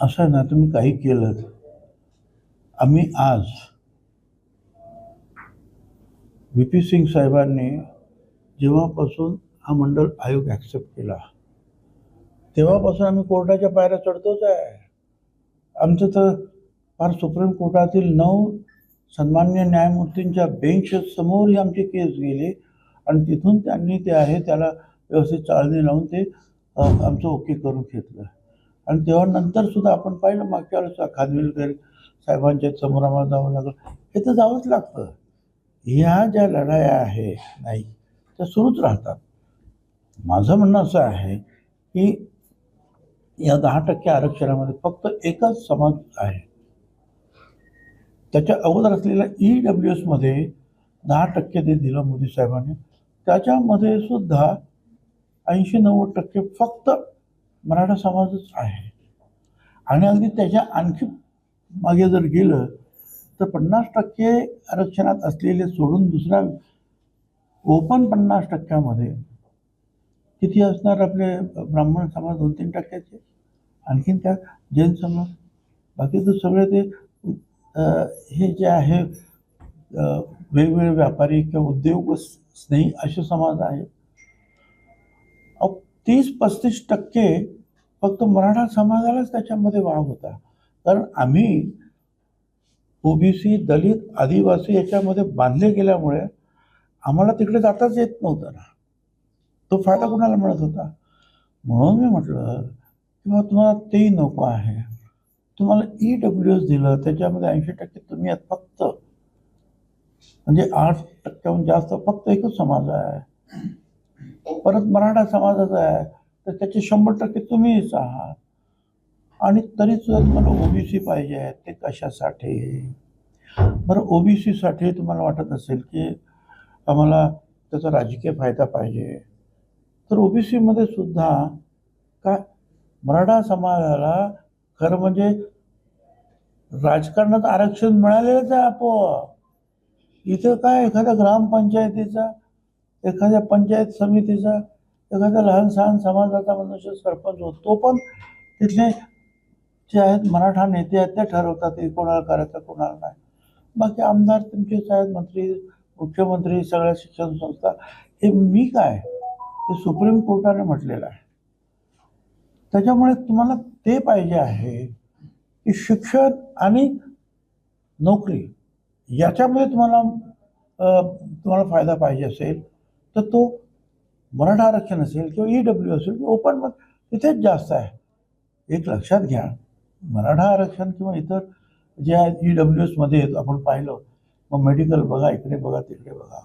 असं आहे ना तुम्ही काही केलं आम्ही आज व्ही पी सिंग साहेबांनी जेव्हापासून हा मंडल आयोग ॲक्सेप्ट केला तेव्हापासून आम्ही कोर्टाच्या पायऱ्या चढतोच आहे. आमचं तर फार सुप्रीम कोर्टातील नऊ सन्मान्य न्यायमूर्तींच्या बेंच समोर ही आमची केस गेली आणि तिथून त्यांनी ते आहे त्याला व्यवस्थित चाळणी लावून ते आमचं ओके करून घेतलं. आणि तेव्हा नंतर सुद्धा आपण पाहिलं मागच्या वेळेस खानविलकर साहेबांच्या समोर आम्हाला जावं लागलं. हे तर जावंच लागतं. ह्या ज्या लढाया आहे नाही त्या सुरूच राहतात. माझं म्हणणं असं आहे की या दहा टक्के आरक्षणामध्ये फक्त एकच समाज आहे. त्याच्या अगोदर असलेल्या ई डब्ल्यू एसमध्ये दहा टक्के ते दिलं मोदी साहेबांनी त्याच्यामध्ये सुद्धा ऐंशी नव्वद टक्के फक्त मराठा समाजच आहे. आणि अगदी त्याच्या आणखी मागे जर गेलं तर पन्नास टक्के आरक्षणात असलेले सोडून दुसऱ्या ओपन पन्नास टक्क्यामध्ये किती असणार आपले ब्राह्मण समाज? दोन तीन टक्क्याचे? आणखीन काय? जैन समाज? बाकी तर सगळे ते हे जे आहे वेगवेगळे व्यापारी किंवा उद्योग स्नेही असे समाज आहेत. तीस पस्तीस टक्के फक्त मराठा समाजालाच त्याच्यामध्ये वाव होता. कारण आम्ही ओबीसी दलित आदिवासी याच्यामध्ये बांधले गेल्यामुळे आम्हाला तिकडे जाताच येत नव्हतं ना. तो फायदा कुणाला मिळत होता? म्हणून मी म्हटलं की तुम्हाला तेही नको आहे. तुम्हाला ई डब्ल्यू एस दिलं त्याच्यामध्ये ऐंशी टक्के तुम्ही आहात फक्त. म्हणजे आठ टक्क्याहून जास्त फक्त एकच समाज आहे. परत मराठा समाजाचा आहे. तर त्याचे शंभर टक्के तुम्हीच आहात. आणि तरी सुद्धा तुम्हाला ओबीसी पाहिजे आहे ते कशासाठी? बरं ओबीसीसाठी तुम्हाला वाटत असेल की आम्हाला त्याचा राजकीय फायदा पाहिजे. तर ओबीसीमध्ये सुद्धा का मराठा समाजाला खरं म्हणजे राजकारणात आरक्षण मिळालेलंच आहे आपोआप. इथं काय एखाद्या ग्रामपंचायतीचा एखाद्या पंचायत समितीचा एखादा लहान सहान समाजाचा मनुष्य सरपंच होतो. तो पण तिथले जे आहेत मराठा नेते आहेत ते ठरवतात की कोणाला करायचं कोणाला नाही. बाकी आमदार तुमचेच आहेत मंत्री मुख्यमंत्री सगळ्या शिक्षण संस्था हे मी काय? हे सुप्रीम कोर्टाने म्हटलेलं आहे. त्याच्यामुळे तुम्हाला ते पाहिजे आहे की शिक्षण आणि नोकरी याच्यामध्ये तुम्हाला तुम्हाला फायदा पाहिजे असेल तर तो मराठा आरक्षण असेल किंवा ई डब्ल्यू असेल किंवा ओपन तिथेच जास्त आहे. एक लक्षात घ्या मराठा आरक्षण किंवा इतर जे आहेत ई डब्ल्यू एसमध्ये आपण पाहिलं मग मेडिकल बघा इकडे बघा तिकडे बघा.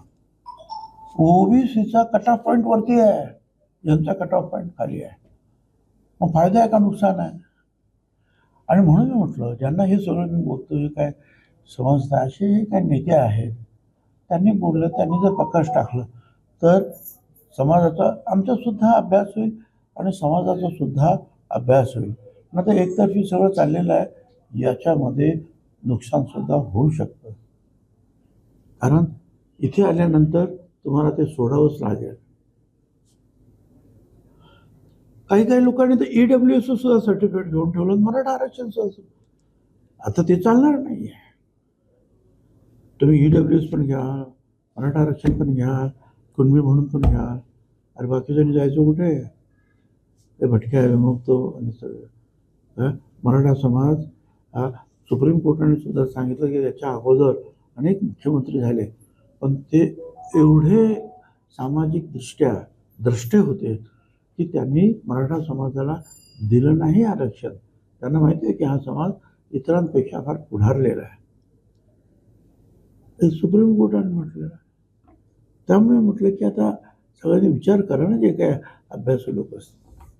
ओबीसीचा कट ऑफ पॉईंट वरती आहे यांचा कट ऑफ पॉईंट खाली आहे. मग फायदा आहे का नुकसान आहे? आणि म्हणून मी म्हटलं ज्यांना हे सगळं मी बोलतो हे काय समजतं असे जे काही नेते आहेत त्यांनी बोललं त्यांनी जर प्रकाश टाकलं तर समाजाचा आमचा सुद्धा अभ्यास होईल आणि समाजाचा सुद्धा अभ्यास होईल. मग आता एकतर्फी सगळं चाललेलं आहे याच्यामध्ये नुकसानसुद्धा होऊ शकतं. कारण इथे आल्यानंतर तुम्हाला ते सोडावंच लागेल. काही काही लोकांनी तर ई डब्ल्यू एस सुद्धा सर्टिफिकेट घेऊन ठेवलं मराठा आरक्षण आता ते चालणार नाही आहे तुम्ही ई डब्ल्यू एस पण घ्या मराठा आरक्षण पण घ्या. कुणबी म्हणून पण घ्या. अरे बाकीच्यांनी जायचं कुठे? ते भटक्या विमुक्त आणि सगळं. मराठा समाज हा सुप्रीम कोर्टाने सुद्धा सांगितलं की याच्या अगोदर अनेक मुख्यमंत्री झाले. पण ते एवढे सामाजिकदृष्ट्या द्रष्टे होते की त्यांनी मराठा समाजाला दिलं नाही आरक्षण. त्यांना माहिती आहे की हा समाज इतरांपेक्षा फार पुढारलेला आहे. हे सुप्रीम कोर्टाने म्हटलेलं त्यामुळे म्हटलं की आता सगळ्यांनी विचार करा ना जे काय अभ्यासू लोक असतात